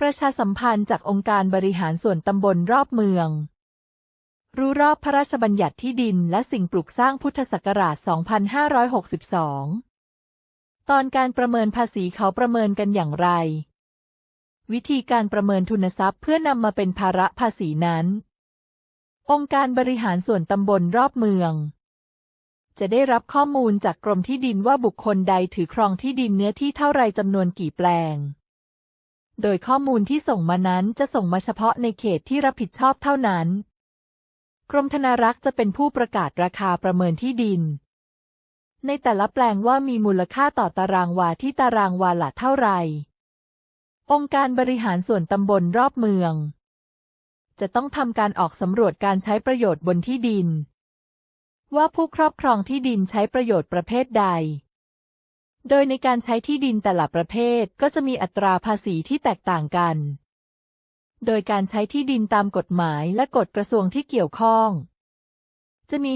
ประชาสัมพันธ์จากองค์การบริหารส่วนตำบลรอบเมือง รู้รอบพระราชบัญญัติที่ดินและสิ่งปลูกสร้างพุทธศักราช 2562 ตอนการประเมินภาษีเขาประเมินกันอย่างไร วิธีการประเมินทุนทรัพย์เพื่อนำมาเป็นภาระภาษีนั้น องค์การบริหารส่วนตำบลรอบเมือง จะได้รับข้อมูลจากกรมที่ดินว่าบุคคลใดถือครองที่ดินเนื้อที่เท่าไรจำนวนกี่แปลง โดยข้อมูลที่ส่งมานั้นจะส่งมาเฉพาะในเขตที่รับผิดชอบเท่านั้น กรมธนารักษ์จะเป็นผู้ประกาศราคาประเมินที่ดิน ในแต่ละแปลงว่ามีมูลค่าต่อตารางวาที่ตารางวาละเท่าไหร่ องค์การบริหารส่วนตำบลรอบเมือง จะต้องทำการออกสำรวจการใช้ประโยชน์บนที่ดิน ว่าผู้ครอบครองที่ดินใช้ประโยชน์ประเภทใด โดยในการใช้ที่ดินแต่ละประเภทก็จะมีอัตราภาษีที่แตกต่างกัน โดยการใช้ที่ดินตามกฎหมายและกฎกระทรวงที่เกี่ยวข้อง จะมี